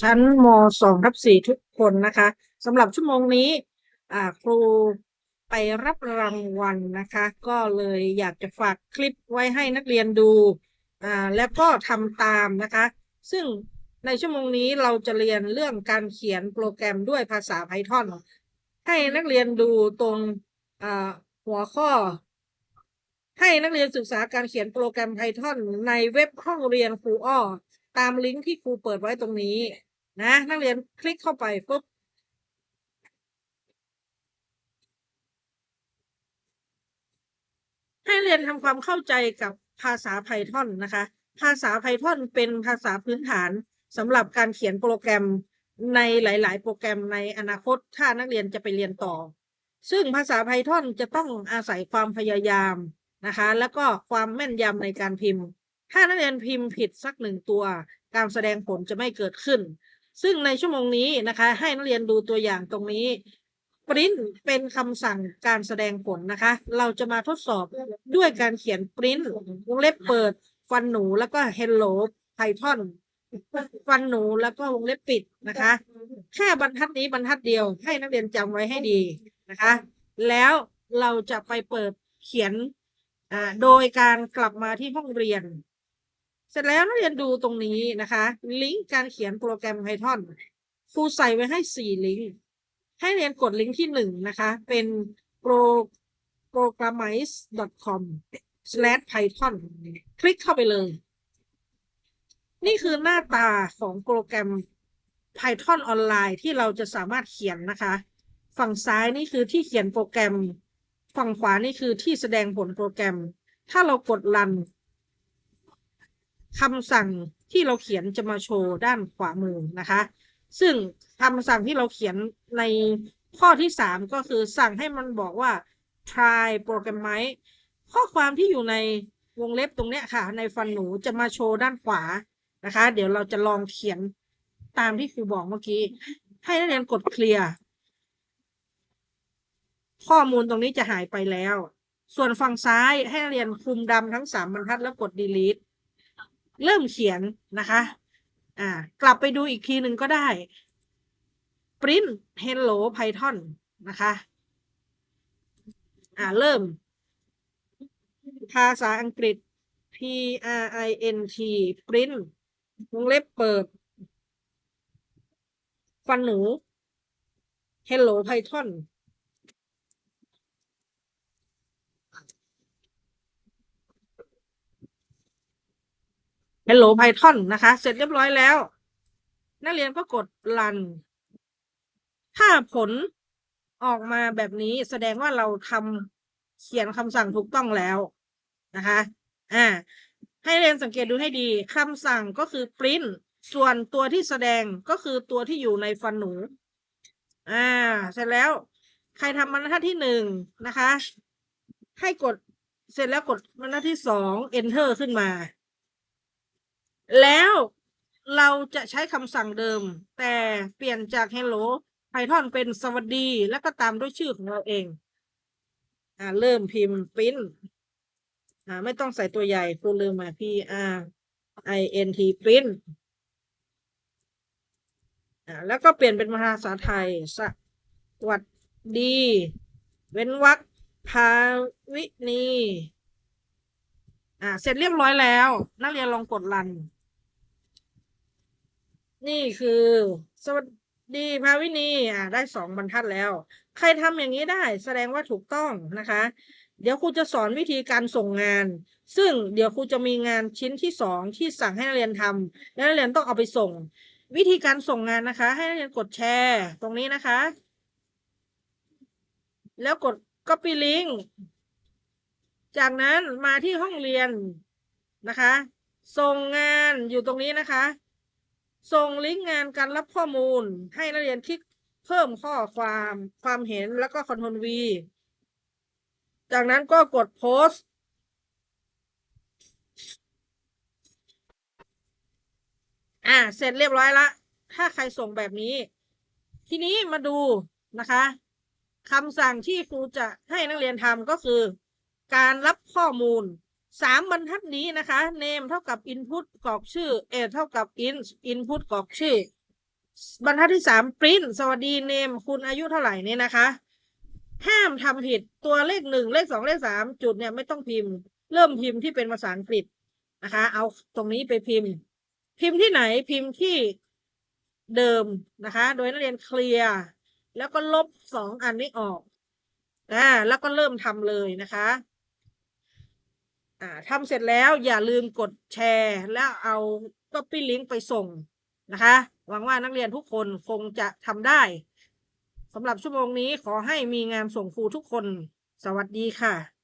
ชั้นมสองทับสี่ทุกคนนะคะสำหรับชั่วโมงนี้ครูไปรับรางวัลนะคะ ก็เลยอยากจะฝากคลิปไว้ให้นักเรียนดูแล้วก็ทำตามนะคะ ซึ่งในชั่วโมงนี้เราจะเรียนเรื่องการเขียนโปรแกรมด้วยภาษา Python ให้นักเรียนดูตรงหัวข้อ ให้นักเรียนศึกษาการเขียนโปรแกรม Python ในเว็บห้องเรียนครูอ้อตามลิงก์ที่ครูเปิดไว้ตรงนี้ นะนักเรียนคลิกเข้าไปปุ๊บให้เรียนทำความเข้าใจกับภาษา Python นะคะ ภาษา Python เป็นภาษาพื้นฐานสำหรับการเขียนโปรแกรมในหลาย ๆ โปรแกรมในอนาคต ถ้านักเรียนจะไปเรียนต่อ ซึ่งภาษา Python จะต้องอาศัยความพยายามนะคะ แล้วก็ความแม่นยำในการพิมพ์ ถ้านักเรียนพิมพ์ผิดสักหนึ่งตัว การแสดงผลจะไม่เกิดขึ้น ซึ่งในชั่วโมงนี้นะคะ ให้นักเรียนดูตัวอย่างตรงนี้ print เป็นคำสั่งการแสดงผลนะคะ เราจะมาทดสอบด้วยการเขียน print วงเล็บเปิด ฟันหนูแล้วก็ hello python ฟันหนูแล้วก็วงเล็บปิดนะคะ แค่บรรทัดนี้บรรทัดเดียว ให้นักเรียนจำไว้ให้ดีนะคะ แล้วเราจะไปเปิดเขียนอ่าโดยการกลับมาที่ห้องเรียน เสร็จแล้วนักเรียนดูตรงนี้นะคะ ลิงก์การเขียนโปรแกรม Python ครูใส่ไว้ให้สี่ลิงก์ ให้เรียนกดลิงก์ที่หนึ่งนะคะ เป็น proprogramize.com/python คลิกเข้าไปเลย นี่คือหน้าตาของโปรแกรม Python ออนไลน์ที่เราจะสามารถเขียนนะคะ ฝั่งซ้ายนี่คือที่เขียนโปรแกรม ฝั่งขวานี่คือที่แสดงผลโปรแกรม ถ้าเรากดรัน คำสั่งที่เราเขียนจะมาโชว์ด้านขวามือนะคะ ซึ่งคำสั่งที่เราเขียนในข้อที่สามก็คือสั่งให้มันบอกว่า try programize ข้อความที่อยู่ในวงเล็บตรงเนี้ยค่ะ ในฟันหนูจะมาโชว์ด้านขวานะคะ เดี๋ยวเราจะลองเขียนตามที่ครูบอกเมื่อกี้ ให้นักเรียนกดเคลียร์ข้อมูลตรงนี้จะหายไปแล้ว ส่วนฝั่งซ้ายให้นักเรียนคุมดำทั้งสามบรรทัดแล้วกด delete เริ่มเขียนนะคะ อ่า กลับไปดูอีกทีหนึ่งก็ได้ print hello python นะคะ อ่า เริ่ม ภาษาอังกฤษ p r i n t print วงเล็บเปิด ฟันหนู hello python hello python นะคะ เสร็จเรียบร้อยแล้ว นักเรียนก็กด run ถ้าผลออกมาแบบนี้แสดงว่าเราทำเขียนคำสั่งถูกต้องแล้วนะคะ อ่า ให้เรียนสังเกตดูให้ดีคำสั่งก็คือ print ส่วนตัวที่แสดงก็คือตัวที่อยู่ในฟันหนู อ่า เสร็จแล้ว ใครทำบรรทัดที่หนึ่งนะคะ ให้กดเสร็จแล้วกดบรรทัดที่สอง enter ขึ้นมา แล้วเราจะใช้คำสั่งเดิม แต่เปลี่ยนจาก hello Python เป็นสวัสดี แล้วก็ตามด้วยชื่อของเราเอง อ่า เริ่มพิมพ์ print อ่า ไม่ต้องใส่ตัวใหญ่ครูลืมมา p r i n t print อ่า แล้วก็เปลี่ยนเป็นภาษาไทย สวัสดี เว้นวรรคภาวินี อ่า เสร็จเรียบร้อยแล้ว นักเรียนลองกดรัน นี่คือ สวัสดีภาวินีอ่าได้สองบรรทัดแล้ว ใครทำอย่างนี้ได้ แสดงว่าถูกต้องนะคะ เดี๋ยวครูจะสอนวิธีการส่งงาน ซึ่งเดี๋ยวครูจะมีงานชิ้นที่สองที่สั่งให้นักเรียนทำแล้วนักเรียนต้องเอาไปส่ง วิธีการส่งงานนะคะ ให้นักเรียนกดแชร์ ตรงนี้นะคะ แล้วกด copy link จากนั้นมาที่ห้องเรียนนะคะ ส่งงานอยู่ตรงนี้นะคะ ส่งลิงก์งานการรับข้อมูล ให้นักเรียนคลิกเพิ่มข้อความความเห็นแล้วก็คอนโทรล V จากนั้นก็กดโพสต์อ่า เสร็จเรียบร้อยละ ถ้าใครส่งแบบนี้ ทีนี้มาดูนะคะคำสั่งที่ครูจะให้นักเรียนทำก็คือ การรับข้อมูล สามบรรทัดนี้นะคะ name เท่ากับ input กรอกชื่อ a เท่ากับ int input กรอกชื่อ บรรทัดที่สามปริ้นสวัสดีเนมคุณอายุเท่าไหร่เนี่ยนะคะ ห้ามทำผิดตัวเลขหนึ่งเลขสองเลขสามจุดเนี่ยไม่ต้องพิมพ์ เริ่มพิมพ์ที่เป็นภาษาอังกฤษนะคะ เอาตรงนี้ไปพิมพ์ พิมพ์ที่ไหนพิมพ์ที่เดิมนะคะ โดยนักเรียนเคลียร์แล้วก็ลบสองอันนี้ออกอ่าแล้วก็เริ่มทำเลยนะคะ อ่าทำเสร็จแล้วอย่าลืมกดแชร์ แล้วเอาก็ปี้ลิงก์ไปส่งนะคะ หวังว่านักเรียนทุกคนคงจะทำได้สำหรับชั่วโมงนี้ขอให้มีงานส่งครูทุกคน สวัสดีค่ะ